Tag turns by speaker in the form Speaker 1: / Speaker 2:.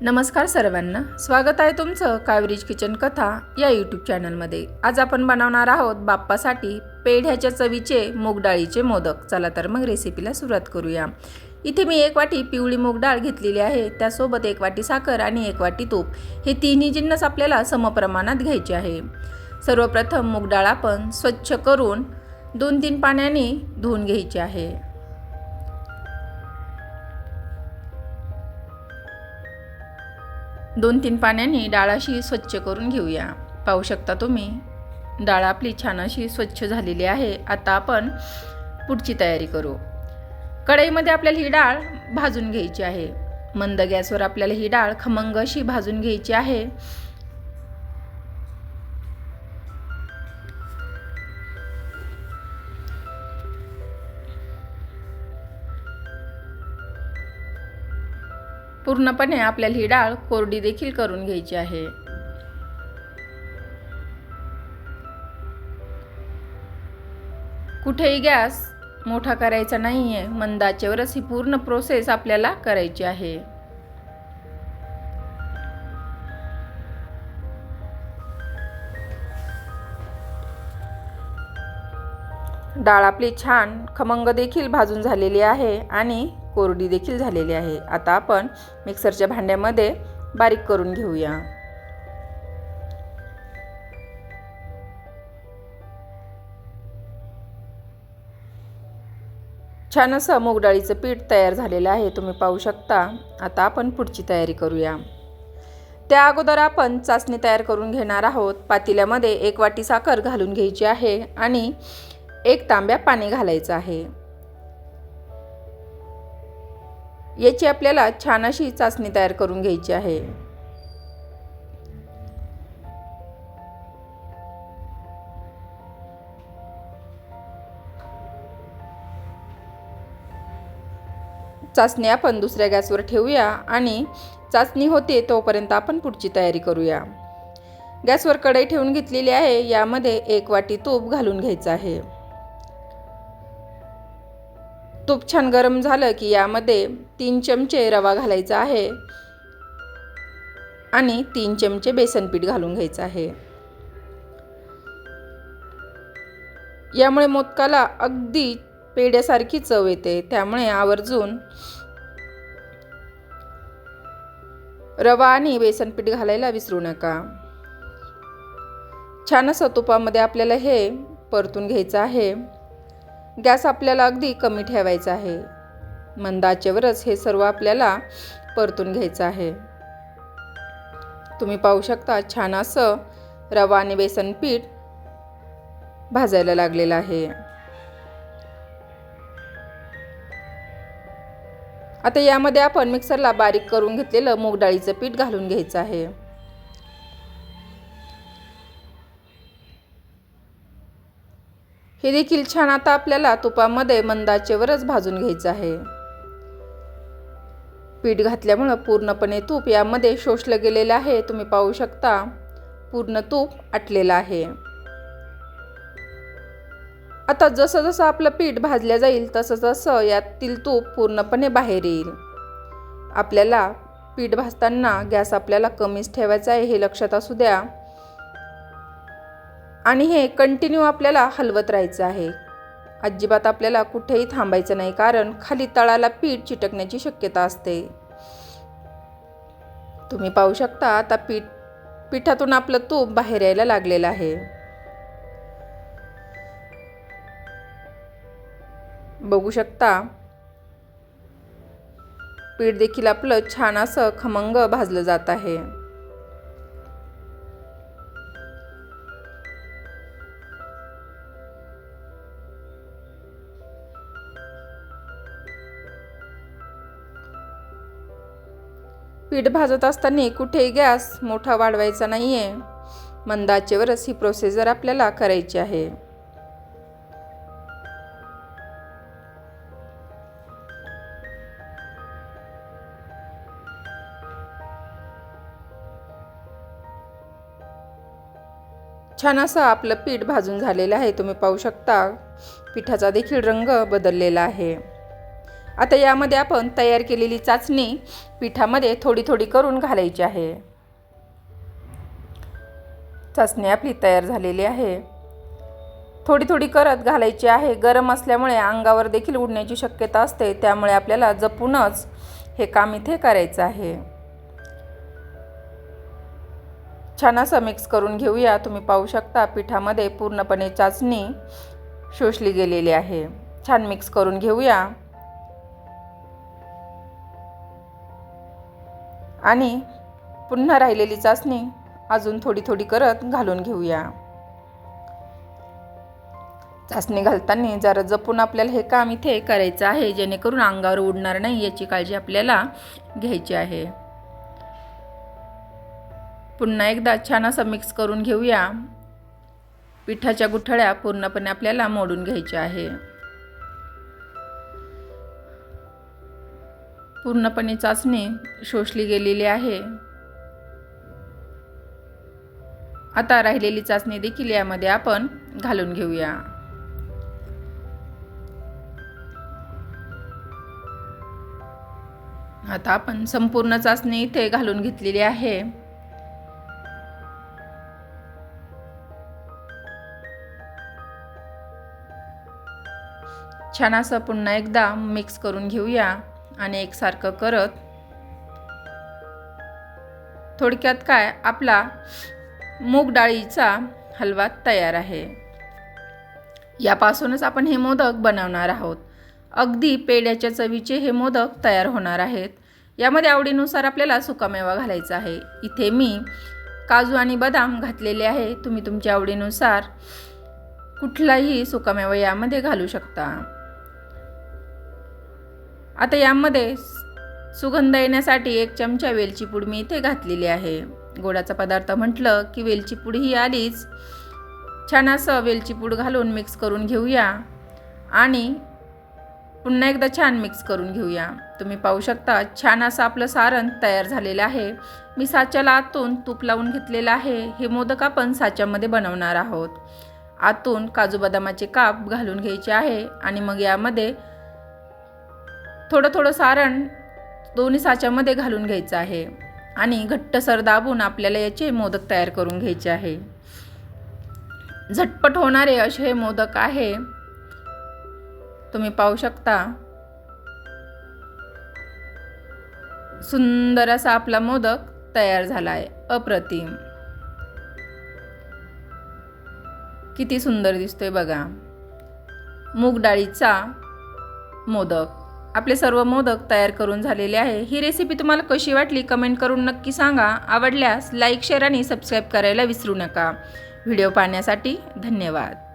Speaker 1: नमस्कार सर्वांना. स्वागत आहे तुमचं कावरीज किचन कथा या यूट्यूब चॅनलमध्ये आज आपण बनवणार आहोत बाप्पासाठी पेढ्याच्या चवीचे मूगडाळीचे मोदक. चला तर मग रेसिपीला सुरुवात करूया. इथे मी एक वाटी पिवळी मूगडाळ घेतलेली आहे. त्यासोबत एक वाटी साखर आणि एक वाटी तूप. हे तिन्ही जिन्नस आपल्याला समप्रमाणात घ्यायचे आहे. सर्वप्रथम मूगडाळ आपण स्वच्छ करून दोन तीन पाण्याने धुवून घ्यायची आहे. दोन तीन पाण्याने डाळ अशी स्वच्छ करून घेऊया. पाहू शकता तुम्ही डाळ आपली छान अशी स्वच्छ झालेली आहे. आता आपण पुढची तयारी करू. कढईमध्ये आपल्याला ही डाळ भाजून घ्यायची आहे. मंद गॅसवर आपल्याला ही डाळ खमंग अशी भाजून घ्यायची आहे. पूर्णपणे आपल्याला ही डाळ कोरडी देखील करून घ्यायची आहे. कुठेही गॅस मोठा करायचा नाही आहे मंदाच्यावरच ही पूर्ण प्रोसेस आपल्याला करायची आहे. डाळ आपली छान खमंग देखील भाजून झालेली आहे आणि कोरडी देखील झालेली आहे. आता आपण मिक्सरच्या भांड्यामध्ये बारीक करून घेऊया. छान असं मूग डाळीचं पीठ तयार झालेलं आहे. तुम्ही पाहू शकता. आता आपण पुढची तयारी करूया. त्या अगोदर आपण चाचणी तयार करून घेणार आहोत. पातेल्यामध्ये एक वाटी साखर घालून घ्यायची आहे आणि एक तांब्या पाणी घालायचं आहे. याची आपल्याला छान अशी चाचणी तयार करून घ्यायची आहे. चाचणी आपण दुसऱ्या गॅसवर ठेवूया आणि चाचणी होते तोपर्यंत आपण पुढची तयारी करूया. गॅसवर कढई ठेवून घेतलेली आहे यामध्ये एक वाटी तूप घालून घ्यायचं आहे. तूप छान गरम झालं की यामध्ये तीन चमचे रवा घालायचा आहे. आणि तीन चमचे बेसन पीठ घालून घ्यायचं आहे. यामुळे मोदकाला अगदी पेड्यासारखी चव येते. त्यामुळे आवर्जून रवा आणि बेसन पीठ घालायला विसरू नका. छान असं तुपामध्ये आपल्याला हे परतून घ्यायचं आहे. गॅस आपल्याला अगदी कमी ठेवायचा आहे. मंदाचेवरच हे सर्व आपल्याला परतून घ्यायचं आहे. तुम्ही पाहू शकता छान असं रवा आणि बेसन पीठ भाजायला लागलेलं आहे. आता यामध्ये आपण मिक्सरला बारीक करून घेतलेलं मूग डाळीचं पीठ घालून घ्यायचं आहे. हे देखील छान आता आपल्याला तुपामध्ये मंदाचेवरच भाजून घ्यायचं आहे. पीठ घातल्यामुळं पूर्णपणे तूप यामध्ये शोषलं गेलेलं आहे. तुम्ही पाहू शकता पूर्ण तूप आटलेलं आहे. आता जसं जसं आपलं पीठ भाजलं जाईल तसं तसं यातील तूप पूर्णपणे बाहेर येईल. आपल्याला पीठ भाजताना गॅस आपल्याला कमीच ठेवायचा आहे हे लक्षात असू द्या. आणि हे कंटिन्यू आपल्याला हलवत राहायचं आहे. अजिबात आपल्याला कुठेही थांबायचं नाही कारण खाली तळाला पीठ चिटकण्याची शक्यता असते. तुम्ही पाहू शकता आता पीठ पिठातून आपलं तूप बाहेर यायला लागलेलं आहे. बघू शकता पीठ देखील आपलं छान असं खमंग भाजलं जात आहे. पीठ भाजत असताना कुठेही गॅस मोठा वाढवायचा नाही आहे मंदाचेवरच ही प्रोसेजर आपल्याला करायची आहे. छान असं आपलं पीठ भाजून झालेलं आहे. तुम्ही पाहू शकता. पिठाचा देखील रंग बदललेला आहे. आता यामध्ये आपण तयार केलेली चाचणी पिठामध्ये थोडी थोडी करून घालायची आहे. चाचणी आपली तयार झालेली आहे. थोडी थोडी करत घालायची आहे. गरम असल्यामुळे अंगावर देखील उडण्याची शक्यता असते. त्यामुळे आपल्याला जपूनच हे काम इथे करायचं आहे. छान असं मिक्स करून घेऊया. तुम्ही पाहू शकता पिठामध्ये पूर्णपणे चाचणी शोषली गेलेली आहे. छान मिक्स करून घेऊया. आणि पुन्हा राहिलेली चाचणी अजून थोडी थोडी करत घालून घेऊया. चाचणी घालताना जरा जपून आपल्याला हे काम इथे करायचं आहे जेणेकरून अंगावर उडणार नाही याची काळजी आपल्याला घ्यायची आहे. पुन्हा एकदा छान असं मिक्स करून घेऊया. पिठाच्या गुठळ्या पूर्णपणे आपल्याला मोडून घ्यायच्या आहे. पूर्णपणे चाचणी शोषली गेलेली आहे. आता राहिलेली चाचणी देखील यामध्ये आपण घालून घेऊया. आता आपण संपूर्ण चाचणी इथे घालून घेतलेली आहे. छान असं पुन्हा एकदा मिक्स करून घेऊया. आणि एकसारखं करत थोडक्यात काय? आपला मूग डाळीचा हलवा तयार आहे. यापासूनच आपण हे मोदक बनवणार आहोत. अगदी पेड्याच्या चवीचे हे मोदक तयार होणार आहेत. यामध्ये आवडीनुसार आपल्याला सुकामेवा घालायचा आहे. इथे मी काजू आणि बदाम घातलेले आहे. तुम्ही तुमच्या आवडीनुसार कुठलाही सुकामेवा यामध्ये घालू शकता. आता यामध्ये सुगंध येण्यासाठी एक चमचा वेलची पूड मी इथे घातलेली आहे. गोडाचा पदार्थ म्हटलं की वेलची पूड ही आलीच छान असं वेलची पूड घालून मिक्स करून घेऊया आणि पुन्हा एकदा छान मिक्स करून घेऊया. तुम्ही पाहू शकता छान असं आपलं सारण तयार झालेलं आहे. मी साच्याला आतून तूप लावून घेतलेलं आहे. हे मोदक आपण साच्यामध्ये बनवणार आहोत. आतून काजू बदामाचे काप घालून घ्यायचे आहे आणि मग यामध्ये थोडं थोडं सारण दोन्ही साच्यामध्ये घालून घ्यायचं आहे. आणि घट्टसर दाबून आपल्याला याचे मोदक तयार करून घ्यायचे आहे. झटपट होणारे असे हे मोदक आहे. तुम्ही पाहू शकता. सुंदर असा आपला मोदक तयार झाला आहे अप्रतिम. किती सुंदर दिसतोय बघा. मूग डाळीचा मोदक. आपले सर्व मोदक तयार करून झालेले आहे. ही रेसिपी तुम्हाला कशी वाटली कमेंट करून नक्की सांगा. आवडल्यास लाईक शेअर आणि सबस्क्राईब करायला विसरू नका. व्हिडिओ पाहण्यासाठी धन्यवाद.